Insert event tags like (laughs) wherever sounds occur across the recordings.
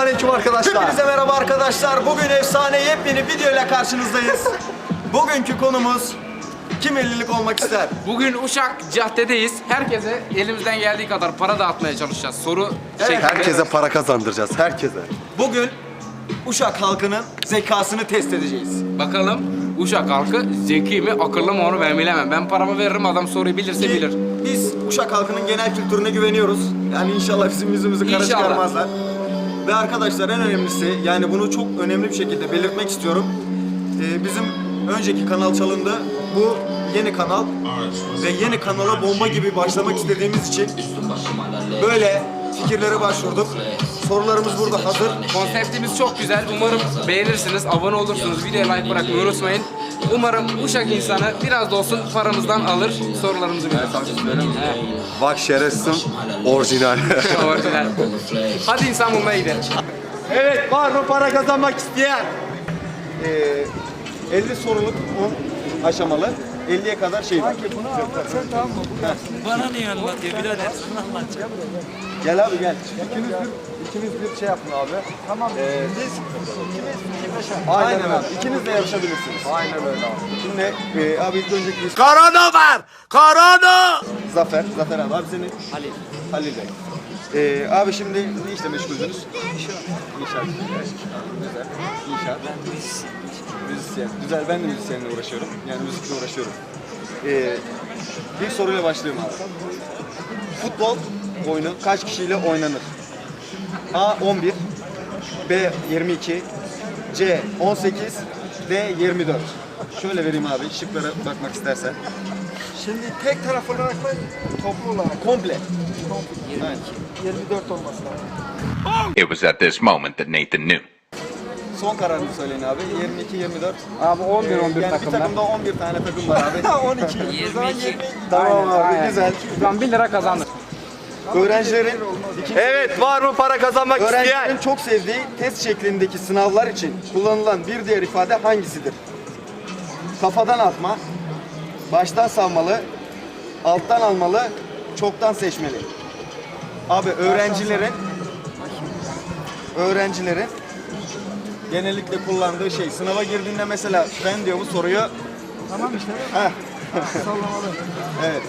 Selamünaleyküm arkadaşlar. Hepinize merhaba arkadaşlar. Bugün efsane yepyeni video ile karşınızdayız. Bugünkü konumuz kim 50'lik olmak ister? Bugün Uşak caddedeyiz. Herkese elimizden geldiği kadar para dağıtmaya çalışacağız. Soru şeklinde. Herkese para kazandıracağız. Herkese. Bugün Uşak halkının zekasını test edeceğiz. Bakalım Uşak halkı zeki mi, akıllı mı onu ben bilemem. Ben paramı veririm adam soruyu bilirse Ki bilir. Biz Uşak halkının genel kültürüne güveniyoruz. Yani inşallah bizim yüzümüzü kara İnşallah. çıkarmazlar. Ve arkadaşlar en önemlisi yani bunu çok önemli bir şekilde belirtmek istiyorum. Ee, bizim önceki kanal çalındı. Bu yeni kanal ve yeni kanala bomba gibi başlamak istediğimiz için böyle fikirlere başvurduk. Sorularımız burada hazır. Konseptimiz çok güzel. Umarım beğenirsiniz, abone olursunuz, videoya like bırakmayı unutmayın. Umarım Uşak insanı biraz da olsun paramızdan alır, sorularımızı bilir. Bak şerefsiz orijinal. (laughs) orijinal. Hadi insan bulmaya gidelim. Evet var mı para kazanmak isteyen? Ee, 50 soruluk 10 aşamalı. 50'ye kadar şey var. Bana niye anlatıyor birader? Sana anlatacağım. Gel abi gel. İkiniz bir, ikiniz bir şey yapın abi. Tamam. Ee, biz Aynen, abi. İkiniz de yarışabilirsiniz. Aynen öyle abi. Şimdi e, abi ilk önceki isim Korona var! Korona! Zafer. Zafer abi. Abi senin? Halil. Halil Bey. Ee, abi şimdi ne işle meşguldünüz? İnşaat. İnşaat. Güzel. İnşaat. Ben müzisyen. Güzel. Ben de müzisyenle uğraşıyorum. Yani müzikle uğraşıyorum. Ee, bir soruyla başlıyorum abi. Futbol oyunu kaç kişiyle oynanır? A 11, B 22, C 18, D 24. Şöyle vereyim abi şıklara bakmak istersen. Şimdi tek taraf olarak mı toplu olarak Komple. 24 olması lazım. It was at this moment that Nathan knew. Son kararını söyleyin abi. 22 24. Abi 11 Ee, 11 yani bir takımlar. takımda 11 tane takım var abi. 12. O zaman 22. 20. tamam abi güzel. Şu an 1 lira kazandık. Öğrencilerin Evet var mı para kazanmak öğrencilerin isteyen? çok sevdiği test şeklindeki sınavlar için kullanılan bir diğer ifade hangisidir? Kafadan atma, baştan savmalı, alttan almalı, çoktan seçmeli. Abi öğrencilerin öğrencilerin genellikle kullandığı şey sınava girdiğinde mesela ben diyor bu soruyu Tamam işte. Heh. Sallamalı. evet.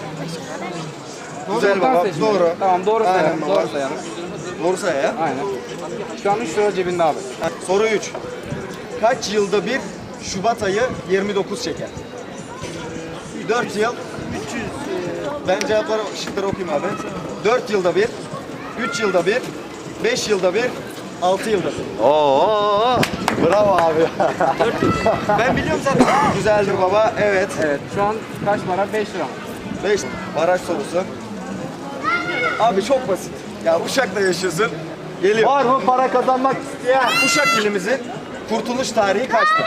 Güzel Çoktan baba. Doğru. Tamam doğru Aynen sayalım. baba. Doğru sayalım. Doğru say ya. Aynen. Şu an 3 lira cebinde abi. Soru 3. Kaç yılda bir Şubat ayı 29 çeker? 4 yıl. 300. Ben cevapları şıkları okuyayım abi. 4 yılda bir, 3 yılda bir, 5 yılda bir, 6 yılda bir. Oo, bravo abi. Ben biliyorum zaten. Güzeldir baba. Evet. Evet şu an kaç para? 5 lira mı? 5 baraj sorusu. Abi çok basit. Ya Uşak'ta yaşıyorsun. Geliyor. Var mı para kazanmak isteyen? Uşak ilimizin kurtuluş tarihi kaçtır?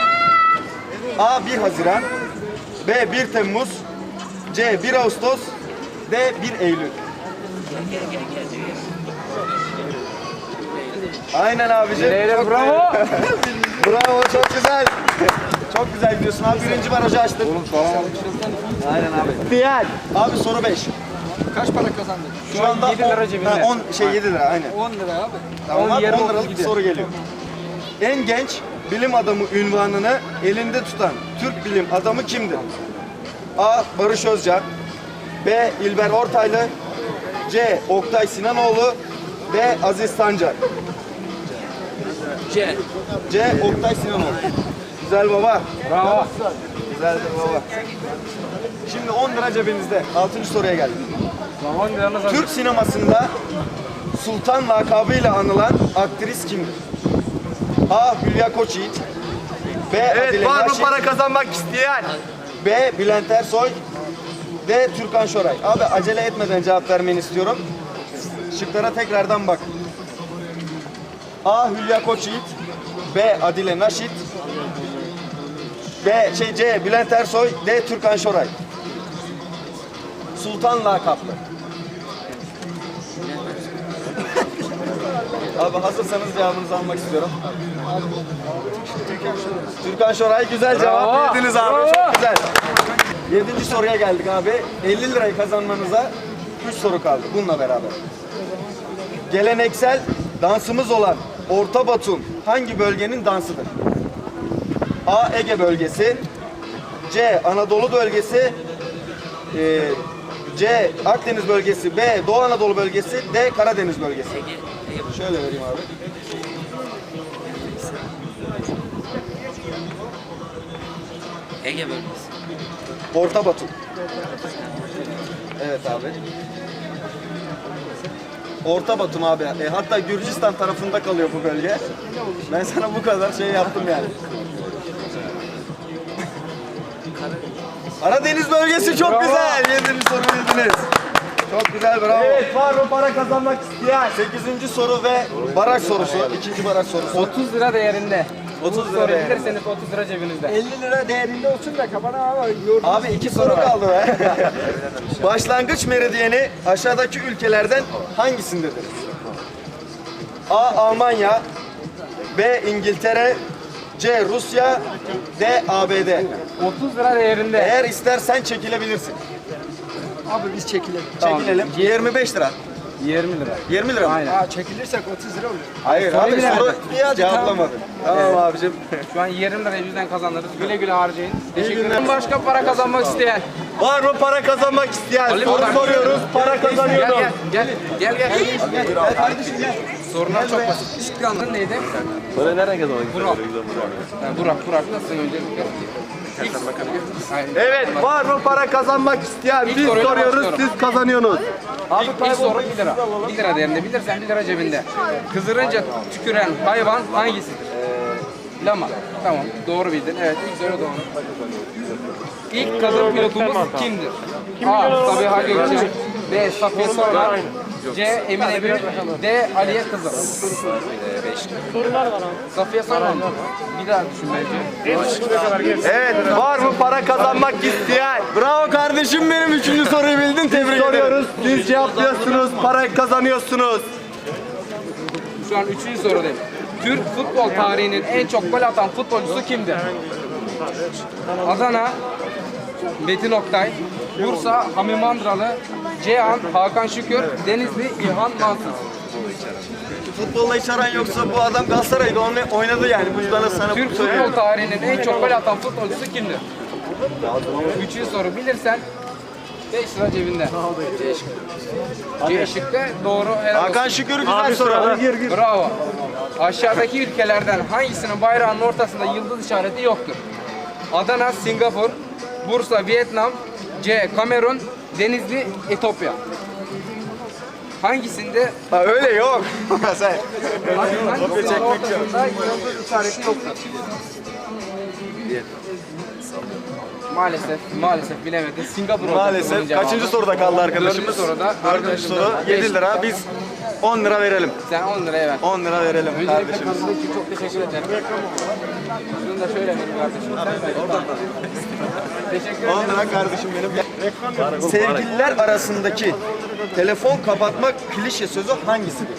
A 1 Haziran, B 1 Temmuz, C 1 Ağustos, D 1 Eylül. Aynen abicim. Çok bravo. (laughs) bravo çok güzel. Çok güzel gidiyorsun abi. Birinci barajı açtık. Aynen abi. İsteyen. Abi soru 5. Kaç para kazandın? Şu anda 7 lira cebinde. ha, 10 şey 7 lira aynen. 10 lira abi. Tamam abi, yirmi, 10 otuz liralık bir soru geliyor. En genç bilim adamı ünvanını elinde tutan Türk bilim adamı kimdir? A. Barış Özcan B. İlber Ortaylı C. Oktay Sinanoğlu D. Aziz Sancar C. C. Oktay Sinanoğlu Güzel baba. Bravo. Güzeldir baba. Şimdi 10 lira cebinizde. 6. soruya geldik. 10 liranız hazır. Türk sinemasında Sultan lakabıyla anılan aktris kimdir? A. Hülya Koçyiğit B. Evet Adile var mı Naşit para kazanmak isteyen? B. Bülent Ersoy D. Türkan Şoray Abi acele etmeden cevap vermeni istiyorum. Şıklara tekrardan bak. A. Hülya Koçyiğit B. Adile Naşit D. Şey, C. Bülent Ersoy D. Türkan Şoray Sultan lakaplı. (laughs) Abi hazırsanız cevabınızı almak istiyorum. Türkan Şoray güzel cevap Bravo. verdiniz abi. Bravo. Çok güzel. Yedinci soruya geldik abi. 50 lirayı kazanmanıza 3 soru kaldı bununla beraber. Geleneksel dansımız olan Orta Batum hangi bölgenin dansıdır? A. Ege bölgesi C. Anadolu bölgesi e, C. Akdeniz bölgesi B. Doğu Anadolu bölgesi D. Karadeniz bölgesi Şöyle vereyim abi. Ege bölgesi. Orta Batum. Evet abi. Orta Batum abi. E, hatta Gürcistan tarafında kalıyor bu bölge. Ben sana bu kadar şey yaptım yani. (laughs) Karadeniz bölgesi çok güzel. Yedinci soru bildiniz. Çok güzel bravo. Evet var mı para kazanmak isteyen? Sekizinci soru ve baraj sorusu. İkinci baraj sorusu. 30 lira değerinde. 30 lira Soru değerinde. bilirseniz 30 lira cebinizde. 50 lira değerinde olsun da kafana ama yor- Abi iki soru kaldı be. (laughs) Başlangıç meridyeni aşağıdaki ülkelerden hangisindedir? A. Almanya B. İngiltere C. Rusya D. ABD 30 lira değerinde. Eğer istersen çekilebilirsin. Abi biz çekilelim. Çekilelim. 25 lira. 20 lira. 20 lira mı? Aynen. Aa çekilirsek 30 lira olur. Hayır Soruyu abi bilemedim. soru cevaplamadın. Tamam abicim. Şu an 20 lira yüzden kazanırız. Güle güle harcayın. Teşekkür günler. ederim. Başka para kazanmak isteyen. Var mı para kazanmak isteyen? Ali Soru soruyoruz, para kazanıyoruz. gel. Gel gel. gel. Gel kardeşim gel. Sorunlar çok basit. İstiklal neydi? Para nereden kazanmak Burak. Ha, Burak, Burak? İlk Aynen. Evet var mı para kazanmak isteyen? İlk Biz soruyoruz, siz kazanıyorsunuz. Abi ilk soru 1 lira. 1 lira değerinde. Bilirsen 1 lira cebinde. Kızırınca tüküren hayvan hangisidir? Lama. Tamam. Doğru bildin. Evet ilk soru doğru. İlk kadın pilotumuz kimdir? A. Sabiha Gökçen. B. Safiye Soyman. C. Emine Gül. D. Aliye Kızıl. Safiye Soyman. Bir daha düşün bence. Evet var mı para kazanmak isteyen? Bravo kardeşim benim. Üçüncü soruyu bildin. Tebrik ederim. Soruyoruz, siz cevaplıyorsunuz, para kazanıyorsunuz. Şu an üçüncü sorudayım. Türk futbol tarihinin en çok gol atan futbolcusu kimdir? Adana, Metin Oktay, Bursa, Hami Mandralı, Ceyhan, Hakan Şükür, Denizli, İlhan Mansız. Futbolla hiç aran yoksa bu adam Galatasaray'da onunla oynadı yani. Bu yüzden de sana Türk söylüyorum. futbol tarihinin en çok gol atan futbolcusu kimdir? Üçüncü soru bilirsen 5 lira cebinde. C şıkkı. C şıkkı doğru. helal olsun. Hakan Şükür güzel soru. Bravo. Aşağıdaki ülkelerden hangisinin bayrağının ortasında yıldız işareti yoktur? Adana, Singapur, Bursa, Vietnam, C. Kamerun, Denizli, Etiyopya. Hangisinde Ha, öyle yok. (laughs) Sen. ortasında yıldız işareti yoktur? Maalesef, maalesef bilemedin. Singapur olacak bunun Maalesef. cevabı. Kaçıncı soruda kaldı arkadaşımız? Dördüncü soruda. Dördüncü arkadaşım soru. da 7 beş lira. Biz 10 lira verelim. Sen 10 liraya ver. 10 lira verelim Öncelikle katıldığın için çok teşekkür ederim. Şunu da şöyle vereyim kardeşim. Sen ver. Teşekkür 10 ederim. lira kardeşim benim. Sevgililer arasındaki telefon kapatmak klişe sözü hangisidir?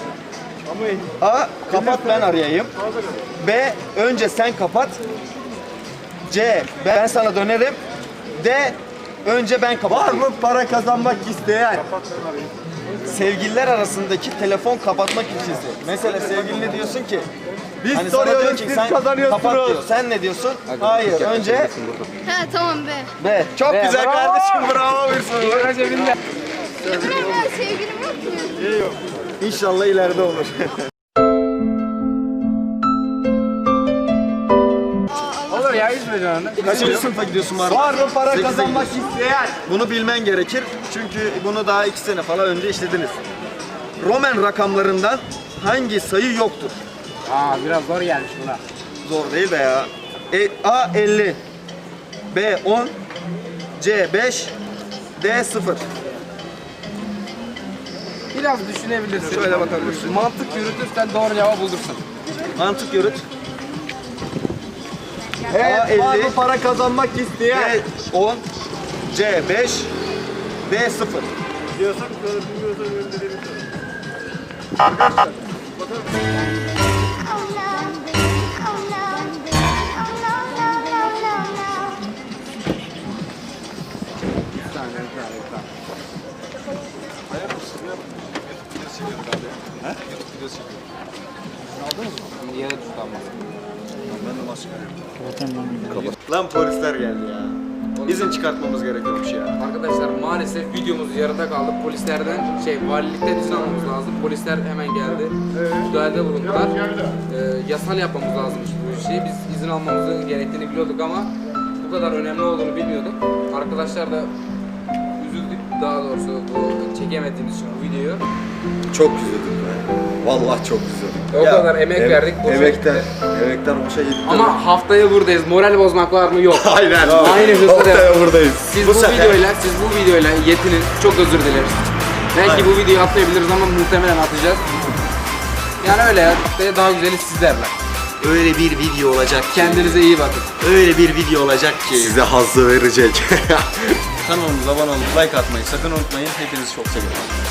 A. Kapat ben arayayım. B. Önce sen kapat. C. Ben sana dönerim. D. Önce ben Var kapatayım. mı para kazanmak isteyen? Sevgililer arasındaki telefon kapatma klişesi. Mesela sevgiline diyorsun ki Biz hani sana soruyoruz, diyor ki siz sen kapat diyor. kazanıyorsunuz. Sen ne diyorsun? Hayır. Önce Ha tamam be. B. Çok Be, güzel bravo. kardeşim. Bravo bir soru. Benim ya sevgilim yok ki. İnşallah ileride olur. (laughs) Üzme canını. Kaçıncı sınıfa gidiyorsun Marmara? Var mı para Sekize kazanmak gidiyorsun. isteyen? Bunu bilmen gerekir. Çünkü bunu daha iki sene falan önce işlediniz. Roman rakamlarından hangi sayı yoktur? Aa biraz zor gelmiş buna. Zor değil be ya. E, A 50, B 10, C 5, D 0. Biraz düşünebilirsin. Şöyle bakabilirsin. Mantık yürütürsen doğru cevabı bulursun. Mantık yürüt. Evet, var 50, mı para kazanmak isteyen? B 10, C 5, D 0. Oh no. Oh no. Oh no, no. Yere tutamaz. Lan polisler geldi ya. İzin çıkartmamız gerekiyormuş ya. Arkadaşlar maalesef videomuz yarıda kaldı. Polislerden şey valilikten izin almamız lazım. Polisler hemen geldi. Müdahalede bulundular. Ee, yasal yapmamız lazımmış bu işi. Biz izin almamızın gerektiğini biliyorduk ama bu kadar önemli olduğunu bilmiyorduk. Arkadaşlar da çekemediğimiz için bu videoyu. Çok üzüldüm be. Vallahi çok üzüldüm. O kadar emek verdik, boşa gitti. emekler boşa gitti. Ama haftaya buradayız. Moral bozmak var mı? Yok. (laughs) Aynen. Aynı hızda Haftaya buradayız. Siz bu, videoyla, siz bu videoyla yetinin. Çok özür dileriz. Belki bu videoyu atmayabiliriz ama muhtemelen atacağız. Yani öyle ya. Haftaya daha güzeli sizlerle. öyle bir video olacak ki. Kendinize iyi bakın. Öyle bir video olacak ki. Size hazzı verecek. (laughs) Kanalımıza abone olup like atmayı sakın unutmayın. Hepinizi çok seviyorum.